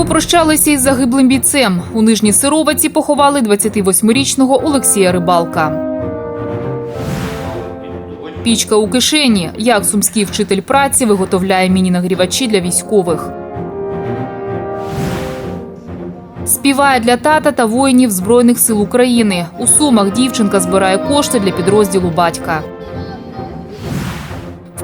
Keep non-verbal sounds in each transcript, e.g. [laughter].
Попрощалися із загиблим бійцем. У Нижній Сироваці поховали 28-річного Олексія Рибалка. Пічка у кишені. Як сумський вчитель праці виготовляє міні-нагрівачі для військових. Співає для тата та воїнів Збройних сил України. У Сумах дівчинка збирає кошти для підрозділу батька.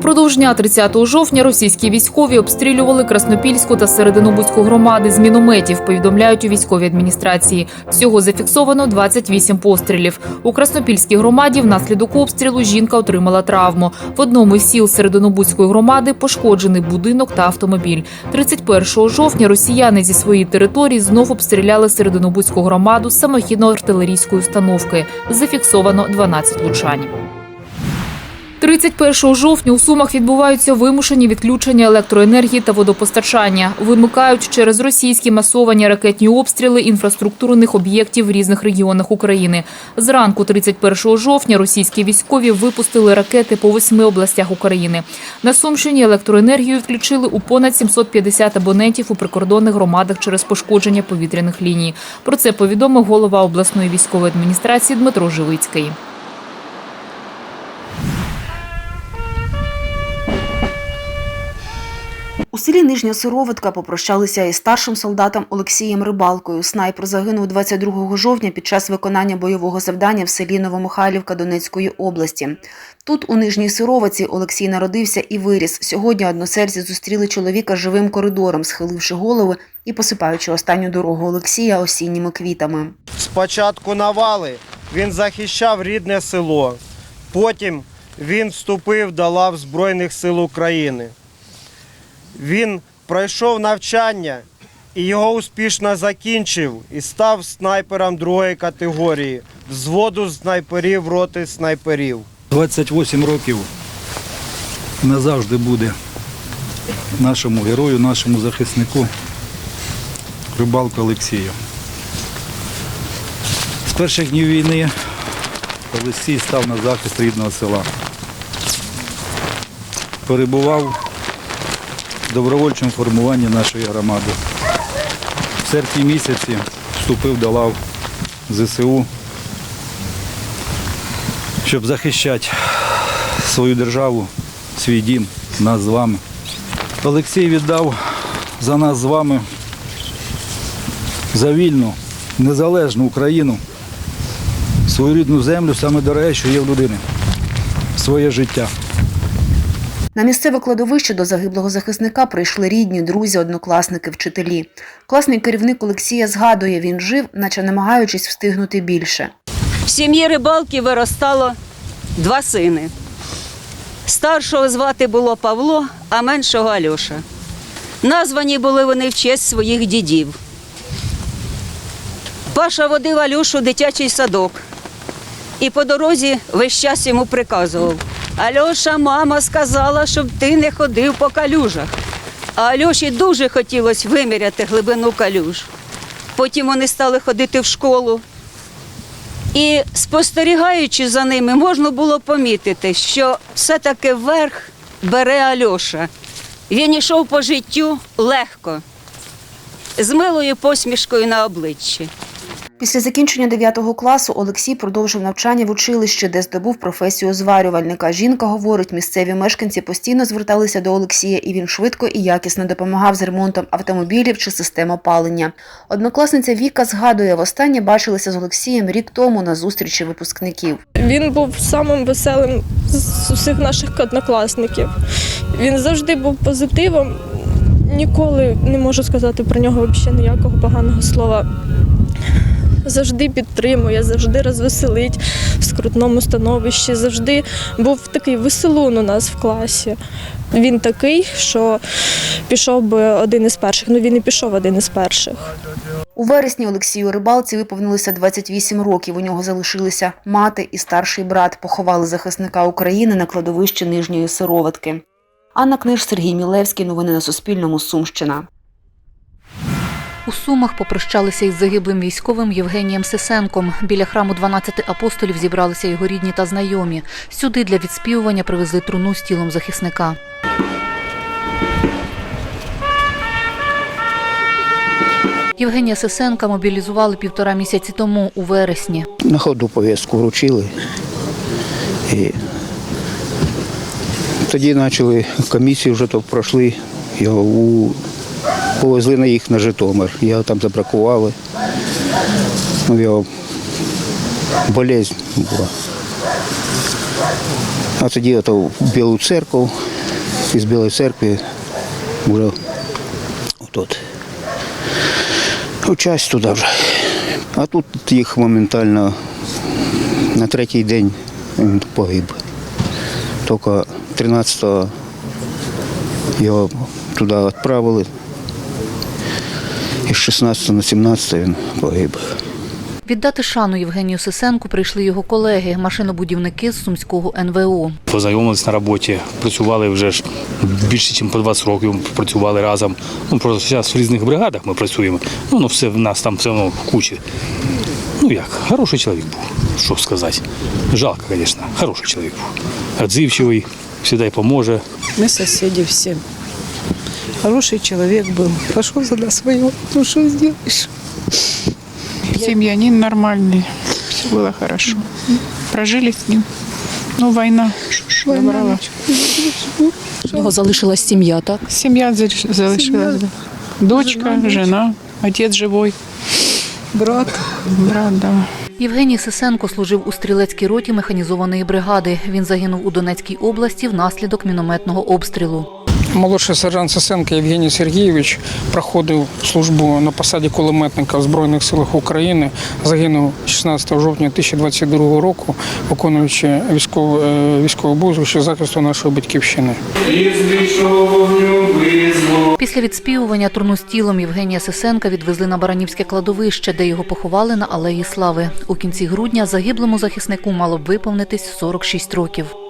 Впродовж дня 30 жовтня російські військові обстрілювали Краснопільську та Серединобузьку громади з мінометів. Повідомляють у військовій адміністрації. Всього зафіксовано 28 пострілів. У Краснопільській громаді внаслідок обстрілу жінка отримала травму. В одному із сіл Серединобузької громади пошкоджений будинок та автомобіль. 31 жовтня росіяни зі своєї території знов обстріляли Серединобузьку громаду з самохідно-артилерійської установки. Зафіксовано 12 влучань. 31 жовтня у Сумах відбуваються вимушені відключення електроенергії та водопостачання. Вимикають через російські масовані ракетні обстріли інфраструктурних об'єктів в різних регіонах України. Зранку 31 жовтня російські військові випустили ракети по восьми областях України. На Сумщині електроенергію відключили у понад 750 абонентів у прикордонних громадах через пошкодження повітряних ліній. Про це повідомив голова обласної військової адміністрації Дмитро Живицький. У селі Нижня Сироватка попрощалися із старшим солдатом Олексієм Рибалкою. Снайпер загинув 22 жовтня під час виконання бойового завдання в селі Новомихайлівка Донецької області. Тут, у Нижній Сироваці, Олексій народився і виріс. Сьогодні односельці зустріли чоловіка живим коридором, схиливши голови і посипаючи останню дорогу Олексія осінніми квітами. Спочатку навали він захищав рідне село. Потім він вступив до лав Збройних сил України. Він пройшов навчання і його успішно закінчив і став снайпером другої категорії взводу снайперів роти снайперів. 28 років назавжди буде нашому герою, нашому захиснику Рибалку Олексію. З перших днів війни Олексій став на захист рідного села. Перебував добровольчому формуванні нашої громади. В серпні місяці вступив до лав ЗСУ, щоб захищати свою державу, свій дім, нас з вами. Олексій віддав за нас з вами за вільну, незалежну Україну, свою рідну землю, саме дороге, що є в людини, своє життя. На місцеве кладовище до загиблого захисника прийшли рідні, друзі, однокласники, вчителі. Класний керівник Олексія згадує, він жив, наче намагаючись встигнути більше. В сім'ї рибалки виростало два сини. Старшого звати було Павло, а меншого Альоша. Названі були вони в честь своїх дідів. Паша водив Альошу дитячий садок і по дорозі весь час йому приказував. Альоша, мама сказала, щоб ти не ходив по калюжах. А Альоші дуже хотілося виміряти глибину калюж. Потім вони стали ходити в школу, і спостерігаючи за ними, можна було помітити, що все-таки верх бере Альоша. Він йшов по життю легко, з милою посмішкою на обличчі. Після закінчення 9 класу Олексій продовжив навчання в училищі, де здобув професію зварювальника. Жінка говорить, місцеві мешканці постійно зверталися до Олексія, і він швидко і якісно допомагав з ремонтом автомобілів чи систем опалення. Однокласниця Віка згадує, востаннє бачилися з Олексієм рік тому на зустрічі випускників. Він був самим веселим з усіх наших однокласників. Він завжди був позитивом. Ніколи не можу сказати про нього взагалі ніякого поганого слова. Завжди підтримує, завжди розвеселить в скрутному становищі, завжди був такий веселун у нас в класі. Він такий, що пішов би один із перших. Ну він і пішов один із перших. У вересні Олексію Рибалці виповнилося 28 років. У нього залишилися мати і старший брат. Поховали захисника України на кладовищі Нижньої Сироватки. Анна Книж, Сергій Мілевський. Новини на Суспільному. Сумщина. У Сумах попрощалися із загиблим військовим Євгенієм Сисенком. Біля храму 12 апостолів зібралися його рідні та знайомі. Сюди для відспівування привезли труну з тілом захисника. Євгенія Сисенка мобілізували півтора місяці тому у вересні. На ходу повістку вручили. І тоді почали комісію вже то пройшли. Його у... повезли на їх на Житомир. Його там забракували. Ну, його болезнь була. А тоді ото в Білу церкву, із Білої церкви вже отут. Участь туди вже. А тут їх моментально на третій день він погиб. Тільки 13-го його туди відправили. З 16 на 17 він погиб. Віддати шану Євгенію Сисенку прийшли його колеги, машинобудівники з Сумського НВО. Познайомились на роботі, працювали вже ж більше, ніж по 20 років. Працювали разом. Ну просто зараз в різних бригадах ми працюємо. Ну, ну все в нас там все одно в кучі. Ну як, хороший чоловік був, що сказати. Жалко, звісно, хороший чоловік був. Отзивчивий, завжди поможе. Мы соседи все. Хороший человек был. Пошел за нас воевать. Ну что сделаешь? Семьянин нормальный. Все было хорошо. Прожили с ним. Ну, война забрала. У нього залишилась сім'я, так? Семья залиш- залишилась. да. Дочка, жена, отец живой. Брат. Брат, да. Євгеній Сисенко служив у стрілецькій роті механізованої бригади. Він загинув у Донецькій області внаслідок мінометного обстрілу. Молодший сержант Сисенко Євгеній Сергійович проходив службу на посаді кулеметника в Збройних силах України. Загинув 16 жовтня 2022 року, виконуючи військовий е, військовий обов'язок захисту нашої батьківщини. Після відспівування труну з тілом Євгенія Сисенка відвезли на Баранівське кладовище, де його поховали на Алеї Слави. У кінці грудня загиблому захиснику мало б виповнитись 46 років.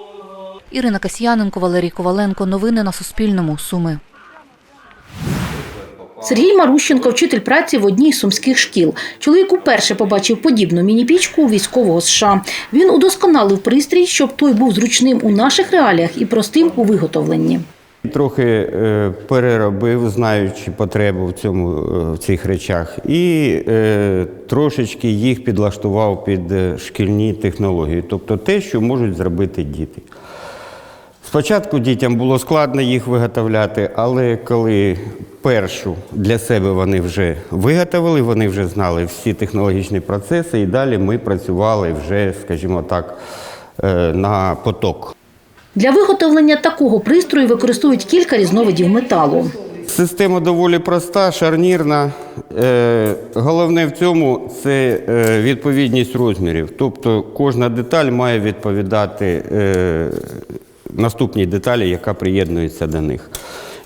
Ірина Касьяненко, Валерій Коваленко. Новини на Суспільному. Суми. Сергій Марущенко, вчитель праці в одній з сумських шкіл. Чоловік уперше побачив подібну міні-пічку у військового США. Він удосконалив пристрій, щоб той був зручним у наших реаліях і простим у виготовленні. Трохи е, переробив, знаючи потребу в цьому е, в цих речах, і е, трошечки їх підлаштував під е, шкільні технології, тобто те, що можуть зробити діти. Спочатку дітям було складно їх виготовляти, але коли першу для себе вони вже виготовили, вони вже знали всі технологічні процеси, і далі ми працювали вже, скажімо так, е, на поток. Для виготовлення такого пристрою використовують кілька різновидів металу. Система доволі проста, шарнірна. Е, Головне в цьому це е, відповідність розмірів. Тобто кожна деталь має відповідати наступній деталі, яка приєднується до них.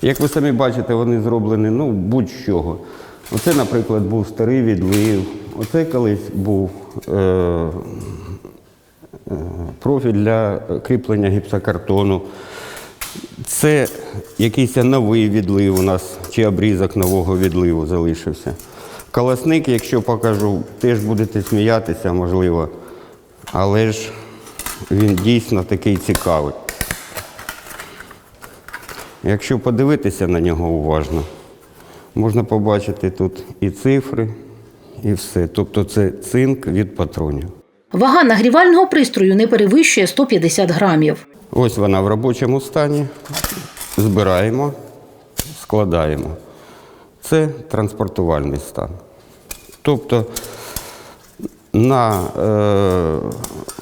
Як ви самі бачите, вони зроблені ну, будь-чого. Оце, наприклад, був старий відлив, оце колись був е, е, профіль для кріплення гіпсокартону. Це якийсь новий відлив у нас, чи обрізок нового відливу залишився. Колосник, якщо покажу, теж будете сміятися, можливо. Але ж він дійсно такий цікавий. Якщо подивитися на нього уважно, можна побачити тут і цифри, і все. Тобто це цинк від патронів. Вага нагрівального пристрою не перевищує 150 грамів. Ось вона в робочому стані. Збираємо, складаємо. Це транспортувальний стан. Тобто на, е,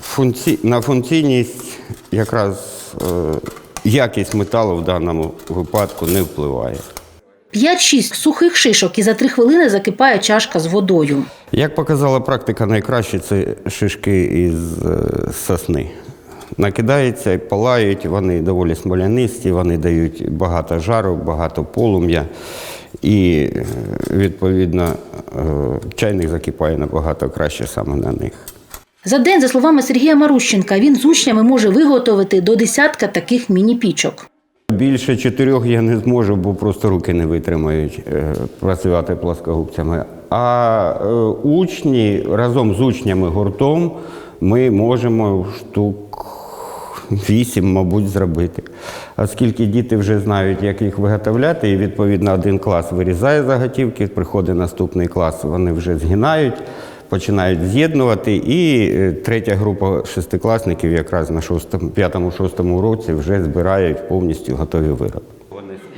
функці... на функційність якраз е, якість металу в даному випадку не впливає. 5-6 сухих шишок і за 3 хвилини закипає чашка з водою. Як показала практика, найкраще це шишки із е, сосни. Накидаються і палають, вони доволі смолянисті, вони дають багато жару, багато полум'я. І, е, відповідно, е, чайник закипає набагато краще саме на них. За день, за словами Сергія Марущенка, він з учнями може виготовити до десятка таких міні-пічок. Більше чотирьох я не зможу, бо просто руки не витримають е, працювати плоскогубцями. А е, учні разом з учнями гуртом ми можемо штук вісім, мабуть, зробити. Оскільки діти вже знають, як їх виготовляти, і відповідно один клас вирізає заготівки, приходить наступний клас, вони вже згинають, починають з'єднувати. І е, третя група шестикласників якраз на шостому, п'ятому-шостому році вже збирають повністю готові вироби.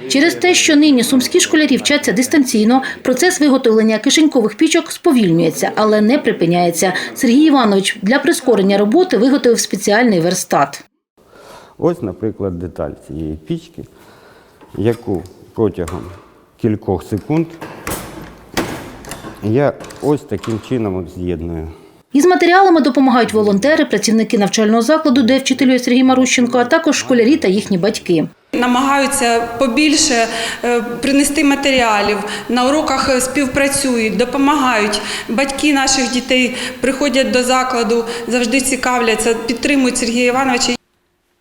Через те, що нині сумські школярі вчаться дистанційно, процес виготовлення кишенькових пічок сповільнюється, але не припиняється. Сергій Іванович для прискорення роботи виготовив спеціальний верстат. Ось, наприклад, деталь цієї пічки, яку протягом кількох секунд я ось таким чином з'єдную. Із матеріалами допомагають волонтери, працівники навчального закладу, де вчителює Сергій Марущенко, а також школярі та їхні батьки. Намагаються побільше е, принести матеріалів, на уроках е, співпрацюють, допомагають. Батьки наших дітей приходять до закладу, завжди цікавляться, підтримують Сергія Івановича.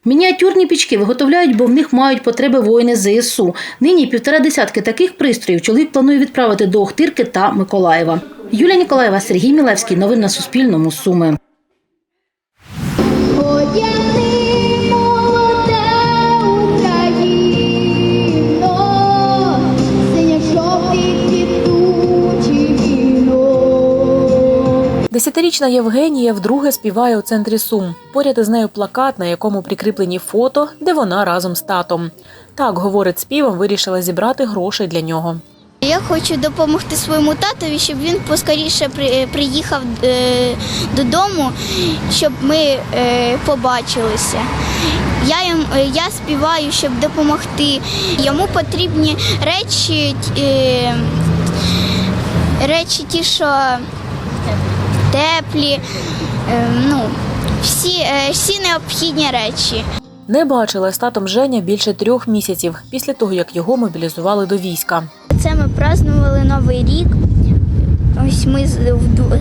Мініатюрні пічки виготовляють, бо в них мають потреби воїни ЗСУ. Нині півтора десятки таких пристроїв чоловік планує відправити до Охтирки та Миколаєва. Юлія Ніколаєва, Сергій Мілевський. Новини на Суспільному. Суми. Десятирічна Євгенія вдруге співає у центрі Сум. Поряд із нею плакат, на якому прикріплені фото, де вона разом з татом. Так, говорить співом, вирішила зібрати грошей для нього. Я хочу допомогти своєму татові, щоб він поскоріше приїхав е, додому, щоб ми е, побачилися. Я, їм, е, я співаю, щоб допомогти. Йому потрібні речі, речі ті, що теплі, е, ну, всі, е, всі необхідні речі. Не бачила з татом Женя більше трьох місяців після того, як його мобілізували до війська. Це ми празднували Новий рік. Ось ми з,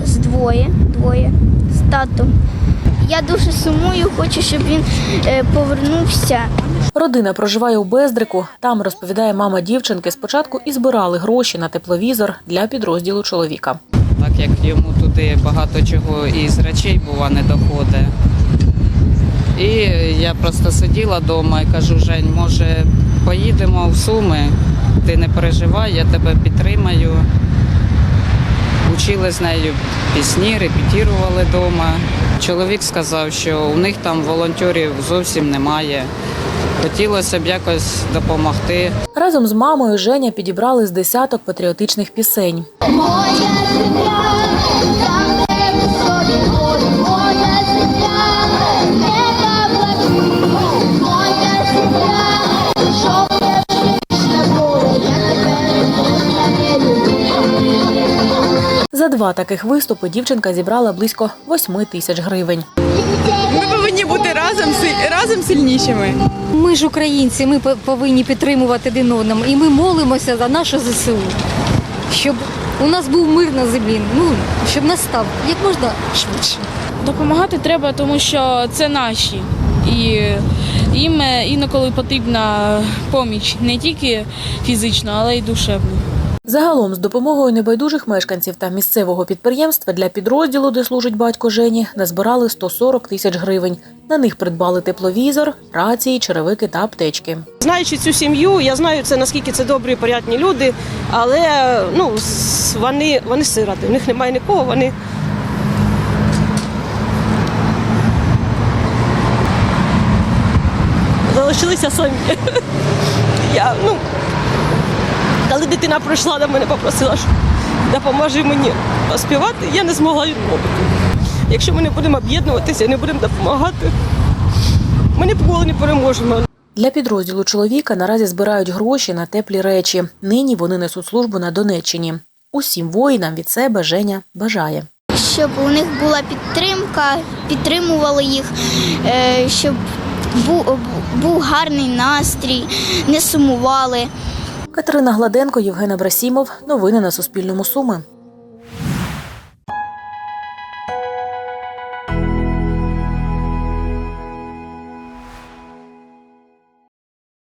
з двоє, двоє з татом. Я дуже сумую, хочу, щоб він е, повернувся. Родина проживає у Бездрику. Там розповідає мама дівчинки. Спочатку і збирали гроші на тепловізор для підрозділу чоловіка. Так як йому туди багато чого із речей бува не доходить. І я просто сиділа вдома і кажу, Жень, може поїдемо в Суми, ти не переживай, я тебе підтримаю. Учили з нею пісні, репетірували вдома. Чоловік сказав, що у них там волонтерів зовсім немає. Хотілося б якось допомогти. Разом з мамою Женя підібрали з десяток патріотичних пісень. За два таких виступи дівчинка зібрала близько 8 тисяч гривень. Ми разом си- разом сильнішими. Ми ж українці, ми по- повинні підтримувати один одному. І ми молимося за нашу ЗСУ, щоб у нас був мир на землі, ну щоб настав як можна швидше. Допомагати треба, тому що це наші. І їм е, інколи потрібна поміч не тільки фізична, але й душевна. Загалом з допомогою небайдужих мешканців та місцевого підприємства для підрозділу, де служить батько Жені, назбирали 140 тисяч гривень. На них придбали тепловізор, рації, черевики та аптечки. Знаючи цю сім'ю, я знаю це наскільки це добрі, порядні люди, але ну, вони, вони сироти, у них немає нікого, вони. Залишилися самі. [laughs] Я, ну, коли дитина прийшла до мене, попросила, що допоможи мені співати, я не змогла відмовити. Якщо ми не будемо об'єднуватися і не будемо допомагати, ми ніколи не переможемо. Для підрозділу чоловіка наразі збирають гроші на теплі речі. Нині вони несуть службу на Донеччині. Усім воїнам від себе Женя бажає. Щоб у них була підтримка, підтримували їх, е, щоб був гарний настрій, не сумували. Катерина Гладенко, Євген Абрасімов. Новини на Суспільному Суми.